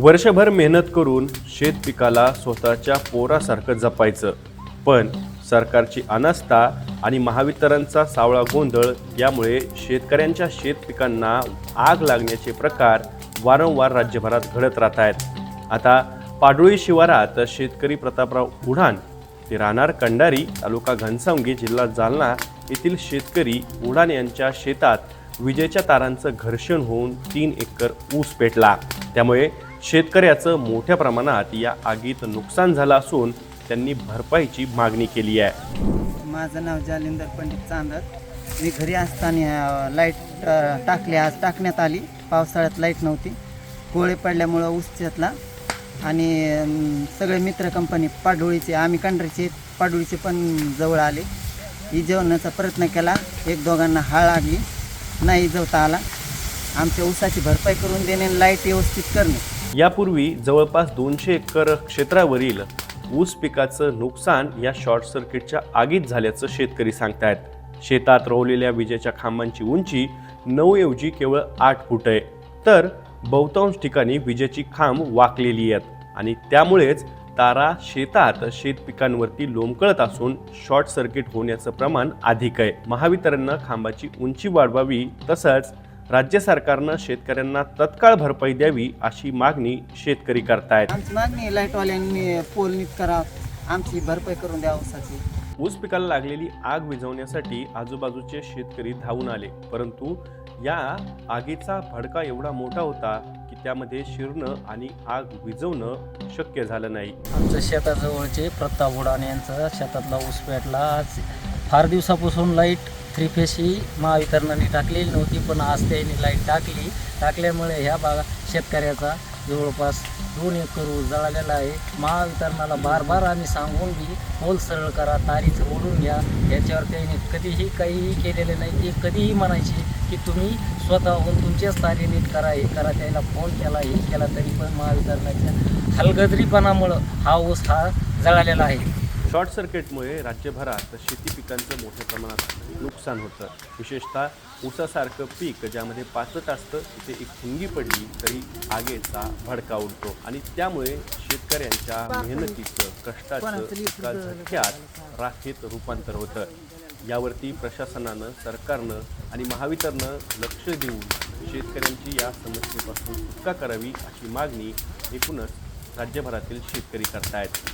वर्षभर मेहनत करून शेत पिकाला स्वतःच्या पोरासारखं जपायचं. पण सरकारची अनास्था आणि महावितरणचा सावळा गोंधळ यामुळे शेतकऱ्यांच्या शेत पिकांना आग लागण्याचे प्रकार वारंवार राज्यभरात घडत राहत आहेत. आता पाडोळी शिवारात शेतकरी प्रतापराव उढाण ते राहणार कंडारी तालुका घनसावंगी जिल्हा जालना येथील शेतकरी उडान यांच्या शेतात विजेच्या तारांचं घर्षण होऊन तीन एकर ऊस पेटला. त्यामुळे शेतकऱ्याचं मोठ्या प्रमाणात या आगीत नुकसान झालं असून त्यांनी भरपाईची मागणी केली आहे. माझं नाव जालिंदर पंडित चांदर. मी घरी असताना लाइट टाकली आज टाकण्यात आली. पावसाळ्यात लाइट नव्हती. गोळे पडल्यामुळं ऊस घेतला आणि सगळे मित्र कंपनी पाडोळीचे आम्ही कंड्रीचे पाडोळीचे पण जवळ आले. इजवण्याचा प्रयत्न केला. एक दोघांना हाळ लागली. नाही इजवता आला. आमच्या ऊसाची भरपाई करून देणे लाइट व्यवस्थित करणे. यापूर्वी जवळपास दोनशे एकर क्षेत्रावरील ऊस पिकाचं नुकसान या शॉर्ट सर्किटच्या आगीत झाल्याचं शेतकरी सांगतायत. शेतात रोवलेल्या विजेच्या खांबांची उंची नऊ ऐवजी केवळ आठ फूट आहे. तर बहुतांश ठिकाणी विजेची खांब वाकलेली आहेत आणि त्यामुळेच तारा शेतात शेत पिकांवरती लोंबकळत असून शॉर्ट सर्किट होण्याचं प्रमाण अधिक आहे. महावितरणनं खांबाची उंची वाढवावी तसंच राज्य सरकारनं शेतकऱ्यांना तत्काळ भरपाई द्यावी अशी मागणी शेतकरी करतायत. आमची मागणी आहे, लाईटवाल्यांनी पोल नीट करावं आमची भरपाई करून द्या ऊसाची. ऊस पिकाला लागलेली आग विझवण्यासाठी आजूबाजूचे शेतकरी धावून आले. परंतु या आगीचा भडका एवढा मोठा होता की त्यामध्ये शिरणं आणि आग विझवणं शक्य झालं नाही. आमच्या शेताजवळचे प्रताप उडाणे यांचा शेतातला ऊस पेटला. आज फार दिवसापासून लाइट थ्री फेस ही महावितरणाने टाकलेली नव्हती पण आज त्यांनी लाइट टाकली. टाकल्यामुळे ह्या भागा शेतकऱ्याचा जवळपास दोन एकर ऊस जळालेला आहे. महावितरणाला बार बार आम्ही सांगून की पोल सरळ करा तारीचं ओढून घ्या. याच्यावर त्यांनी कधीही काहीही केलेले नाही. ते कधीही म्हणायची की तुम्ही स्वतःहून तुमच्याच तारी नीट करा हे करा. त्याला फोन केला हे केला तरी पण महावितरणाच्या हलगदरीपणामुळं हा ऊस हा जळालेला आहे. शॉर्ट सर्किटमुळे राज्यभरात शेती पिकांचं मोठ्या प्रमाणात नुकसान होतं. विशेषतः ऊसासारखं पीक ज्यामध्ये पाचट असतं तिथे एक फुंगी पडली तरी आगीचा भडका उडतो. आणि त्यामुळे शेतकऱ्यांच्या मेहनतीचं कष्टाचं राखेत रूपांतर होतं. यावरती प्रशासनानं सरकारनं आणि महावितरणं लक्ष देऊन शेतकऱ्यांची या समस्येपासून सुटका करावी अशी मागणी एकूणच राज्यभरातील शेतकरी करतायत.